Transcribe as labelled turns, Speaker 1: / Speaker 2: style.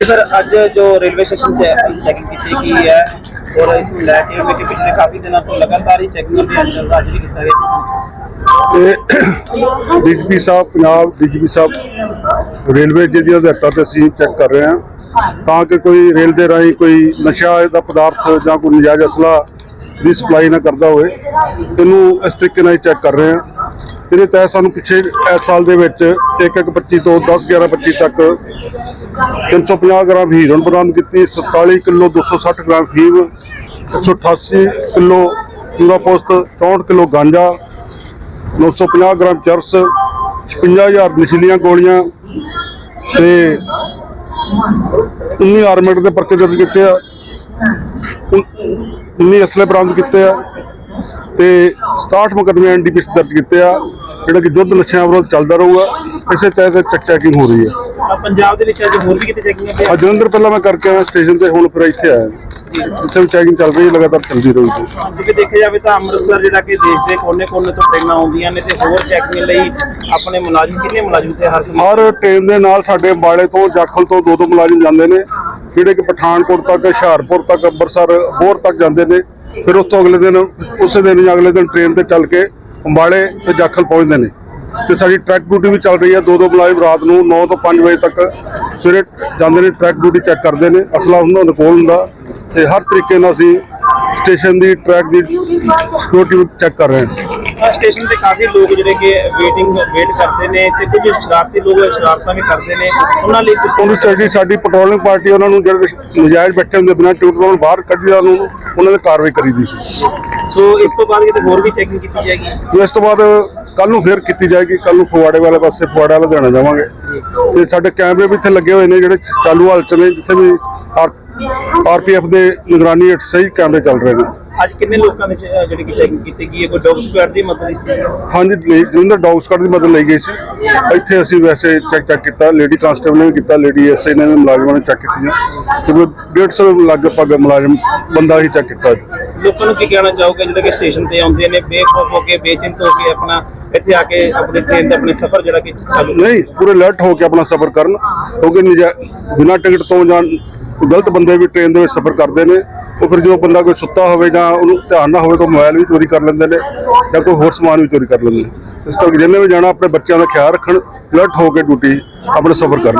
Speaker 1: Sir ਅੱਜ ਜੋ railway station ਤੇ ਚੈਕਿੰਗ ਕੀਤੀ ਗਈ ਹੈ, ਔਰ ਇਸ ਨੂੰ ਲੈ ਕੇ ਵੀ ਪਿਛਲੇ ਕਾਫੀ ਦਿਨਾਂ ਤੋਂ ਲਗਾਤਾਰ ਹੀ ਚੈਕਿੰਗ ਅਭਿਆਨ ਚੱਲ ਰਿਹਾ ਕੀਤਾ ਗਿਆ।
Speaker 2: ਤੇ ਡੀਜੀਪੀ ਸਾਹਿਬ, ਪੰਜਾਬ ਡੀਜੀਪੀ ਸਾਹਿਬ, ਰੇਲਵੇ ਜੀ ਦੀਆਂ ਹਦਾਇਤਾਂ ਤੇ ਅਸੀਂ ਚੈੱਕ ਕਰ ਰਹੇ ਹਾਂ। ਤਾਂ ਕਿ ਕੋਈ ਰੇਲ ਦੇ ਰਾਹੀਂ ਕੋਈ ਨਸ਼ਾ ਦਾ ਪਦਾਰਥ ਜਾਂ ਕੋਈ ਨਜਾਇਜ਼ ਅਸਲਾ ਦੀ ਸਪਲਾਈ ਨਾ ਕਰਦਾ ਹੋਵੇ, ਇਹਨੂੰ ਇਸ ਤਰੀਕੇ ਨਾਲ ਚੈੱਕ ਕਰ ਰਹੇ ਹਾਂ। ਇਹਦੇ ਤਹਿਤ ਸਾਨੂੰ ਪਿੱਛੇ ਇਸ ਸਾਲ ਦੇ ਵਿੱਚ 1-1-25 ਤੋਂ 10-11-25 ਤੱਕ 350 ਗ੍ਰਾਮ ਹੀਰੋਇਨ ਬਰਾਮਦ ਕੀਤੀ 47 ਕਿਲੋ 260 ਗ੍ਰਾਮ ਫੀਮ 188 ਕਿਲੋ ਪੂਰਾ ਪੋਸਤ 64 ਕਿਲੋ ਗਾਂਜਾ 950 ਗ੍ਰਾਮ ਚਰਸ 56000 ਨਸ਼ੀਲੀਆਂ ਗੋਲੀਆਂ ਤੇ 19 ਆਰਮੇਟ ਦੇ ਪਰਚੇ ਦਰਜ ਕੀਤੇ ਆ 19 ਅਸਲੇ ਬਰਾਮਦ ਕੀਤੇ ਆ। ਤੇ 67 ਮੁਕੱਦਮੇ ਐਨਡੀਪੀਐਸ ਦਰਜ ਕੀਤੇ ਆ ਜਿਹੜਾ ਕਿ ਯੁੱਧ ਨਸ਼ਿਆਂ ਵਿਰੁੱਧ ਚੱਲਦਾ ਰਹੂਗਾ ਇਸੇ ਤਹਿਤ ਚੈੱਕ ਚੈਕਿੰਗ ਹੋ ਰਹੀ ਹੈ?
Speaker 1: ਪੰਜਾਬ ਦੇ ਵਿੱਚ ਅੱਜ ਹੋਰ ਵੀ ਕਿਤੇ ਚੈਕਿੰਗ
Speaker 2: ਆ?
Speaker 1: ਅਭਿਆਨ
Speaker 2: ਜਲੰਧਰ ਪਹਿਲਾਂ ਮੈਂ ਕਰਕੇ ਆਇਆ ਸਟੇਸ਼ਨ ਤੇ ਹੁਣ ਫਿਰ ਇੱਥੇ ਆਇਆ। ਇੱਥੇ ਵੀ ਚੈਕਿੰਗ ਚੱਲ ਰਹੀ ਹੈ ਲਗਾਤਾਰ ਚੱਲਦੀ ਰਹੂਗੀ।
Speaker 1: ਕਿਉਂਕਿ ਦੇਖਿਆ ਜਾਵੇ ਤਾਂ ਅੰਮ੍ਰਿਤਸਰ ਜਿਹੜਾ ਕਿ ਦੇਸ਼ ਦੇ ਕੋਨੇ-ਕੋਨੇ ਤੋਂ ਟ੍ਰੇਨਾਂ ਆਉਂਦੀਆਂ ਨੇ ਤੇ ਹੋਰ ਚੈਕਿੰਗ ਲਈ ਆਪਣੇ ਮੁਲਾਜ਼ਮ ਕਿੰਨੇ ਮੁਲਾਜ਼ਮ ਤੇ ਹਰ ਸਮੇਂ?
Speaker 2: ਹਰ ਟ੍ਰੇਨ ਦੇ ਨਾਲ ਸਾਡੇ ਅੰਬਾਲੇ ਤੋਂ ਜਾਖਲ ਤੋਂ ਦੋ ਦੋ ਮੁਲਾਜ਼ਮ ਜਾਂਦੇ ਨੇ। ਜਿਹੜੇ ਕਿ ਪਠਾਨਕੋਟ ਤੱਕ, ਹੁਸ਼ਿਆਰਪੁਰ ਤੱਕ, ਅੰਮ੍ਰਿਤਸਰ ਹੋਰ ਤੱਕ ਜਾਂਦੇ ਨੇ, ਫਿਰ ਉਸ ਤੋਂ ਅਗਲੇ ਦਿਨ, ਉਸੇ ਦਿਨ ਜਾਂ ਅਗਲੇ ਦਿਨ ਟ੍ਰੇਨ ਤੇ ਚੱਲ ਕੇ ਅੰਬਾਲੇ ਤੇ ਜਾਖਲ ਪਹੁੰਚਦੇ ਨੇ। ਤੇ ਸਾਡੀ ਟਰੈਕ ਡਿਊਟੀ ਵੀ ਚੱਲ ਰਹੀ ਹੈ ਦੋ ਦੋ ਮੁਲਾਜ਼ਮ ਰਾਤ ਨੂੰ 9 ਤੋਂ 5 ਵਜੇ ਤੱਕ ਸਵੇਰੇ ਜਾਂਦੇ ਨੇ ਟਰੈਕ ਡਿਊਟੀ ਚੈੱਕ ਕਰਦੇ ਨੇ। ਅਸਲਾ ਹੁੰਦਾ ਉਹਨਾਂ ਕੋਲ ਹੁੰਦਾ ਤੇ ਹਰ ਤਰੀਕੇ ਨਾਲ ਅਸੀਂ ਸਟੇਸ਼ਨ ਦੀ ਟਰੈਕ ਦੀ ਸਿਕਿਉਰਿਟੀ ਚੈੱਕ ਕਰ ਰਹੇ ਹਾਂ।
Speaker 1: ਸਟੇਸ਼ਨ ਤੇ ਕਾਫੀ ਲੋਕ ਜਿਹੜੇ ਕਿ ਵੇਟਿੰਗ ਵੇਟ ਕਰਦੇ ਨੇ ਤੇ ਕੁਝ ਸ਼ਰਾਰਤੀ ਲੋਕ ਸ਼ਰਾਰਤਾਂ ਵੀ ਕਰਦੇ ਨੇ। ਉਹਨਾਂ ਲਈ
Speaker 2: ਉਹਦੀ ਸਾਡੀ ਸਾਡੀ ਪੈਟਰੋਲਿੰਗ ਪਾਰਟੀ ਉਹਨਾਂ ਨੂੰ ਜਿਹੜੇ ਨਜਾਇਜ਼ ਬੈਠੇ ਹੁੰਦੇ ਬਿਨਾਂ ਟਿਕਟ ਤੋਂ ਬਾਹਰ ਕੱਢੀਦਾ ਉਹਨਾਂ ਨੂੰ ਉਹਨਾਂ ਤੇ ਕਾਰਵਾਈ ਕਰੀਦੀ ਸੀ।
Speaker 1: ਸੋ ਇਸ ਤੋਂ ਬਾਅਦ ਕਿਤੇ ਹੋਰ ਵੀ ਚੈਕਿੰਗ ਕੀਤੀ ਜਾਏਗੀ?
Speaker 2: ਇਸ ਤੋਂ ਬਾਅਦ ਕੱਲ ਨੂੰ ਫੇਰ ਕੀਤੀ ਜਾਏਗੀ ਕੱਲ ਨੂੰ ਫਗਵਾੜੇ ਵਾਲੇ ਪਾਸੇ ਫਗਵਾੜਾ ਲੁਧਿਆਣਾ ਜਾਵਾਂਗੇ। ਤੇ ਸਾਡੇ ਕੈਮਰੇ ਵੀ ਇੱਥੇ ਲੱਗੇ ਹੋਏ ਨੇ ਜਿਹੜੇ ਚਾਲੂ ਹਾਲਤ ਨੇ ਜਿੱਥੇ ਵੀ ਆਰਪੀਐਫ ਦੇ ਨਿਗਰਾਨੀ ਹੇਠ ਸਹੀ ਕੈਮਰੇ ਚੱਲ ਰਹੇ ਨੇ।
Speaker 1: ਅੱਜ ਕਿੰਨੇ ਲੋਕਾਂ ਦੇ ਜਿਹੜੀ ਕਿ ਚੈਕਿੰਗ ਕੀਤੀ ਗਈ ਹੈ? ਕੋਈ ਡੌਗ ਸਕੁਐਡ ਦੀ ਮਦਦ ਹੈ
Speaker 2: ਹਾਂਜੀ ਲਈ- ਜਿੰਦਰ ਡੌਗ ਸਕਾਡ ਦੀ ਮਦਦ ਲਈ ਗਈ ਸੀ। ਇੱਥੇ ਅਸੀਂ ਵੈਸੇ ਚੈੱਕ ਚੈੱਕ ਕੀਤਾ ਲੇਡੀ ਕਾਂਸਟੇਬਲ ਨੇ ਵੀ ਕੀਤਾ ਲੇਡੀ ਐਸਆਈ ਨੇ ਮੁਲਾਜ਼ਮਾਂ ਨੇ ਚੈੱਕ ਕੀਤੀਆਂ। ਕਿਉਂਕਿ 150 ਲਗਭਗ ਮੁਲਾਜ਼ਮ ਬੰਦਾ ਹੀ ਚੈੱਕ ਕੀਤਾ
Speaker 1: ਲੋਕਾਂ ਨੂੰ ਕੀ ਕਹਿਣਾ ਚਾਹੋਗੇ? ਜਿਹੜੇ ਕਿ ਸਟੇਸ਼ਨ ਤੇ ਆਉਂਦੇ ਨੇ ਬੇਖੌਫ ਹੋ ਕੇ ਬੇਚਿੰਤ ਹੋ ਕੇ ਆਪਣਾ ਇੱਥੇ ਆ ਕੇ ਆਪਣੇ ਟ੍ਰੇਨ ਦਾ ਆਪਣੇ ਸਫ਼ਰ ਜਿਹੜਾ ਕਿ
Speaker 2: ਨਹੀਂ ਪੂਰੇ ਅਲਰਟ ਹੋ ਕੇ ਆਪਣਾ ਸਫ਼ਰ ਕਰਨ ਕਿਉਂਕਿ ਬਿਨਾਂ ਟਿਕਟ ਤੋਂ ਜਾਂ ਗਲਤ ਬੰਦੇ ਵੀ ਟ੍ਰੇਨ ਦੇ ਵਿੱਚ ਸਫ਼ਰ ਕਰਦੇ ਨੇ, ਉਹ ਫਿਰ ਜੋ ਬੰਦਾ ਕੋਈ ਸੁੱਤਾ ਹੋਵੇ ਜਾਂ ਉਹਨੂੰ ਧਿਆਨ ਨਾ ਹੋਵੇ ਤਾਂ ਮੋਬਾਈਲ ਵੀ ਚੋਰੀ ਕਰ ਲੈਂਦੇ ਨੇ ਜਾਂ ਕੋਈ ਹੋਰ ਸਮਾਨ ਵੀ ਚੋਰੀ ਕਰ ਲੈਂਦੇ ਨੇ। ਇਸ ਕਰਕੇ ਜਿੰਨੇ ਵੀ ਜਾਣਾ, ਆਪਣੇ ਬੱਚਿਆਂ ਦਾ ਖਿਆਲ ਰੱਖਣ ਅਲਰਟ ਹੋ ਕੇ ਡਿਊਟੀ ਆਪਣਾ ਸਫ਼ਰ ਕਰਨ।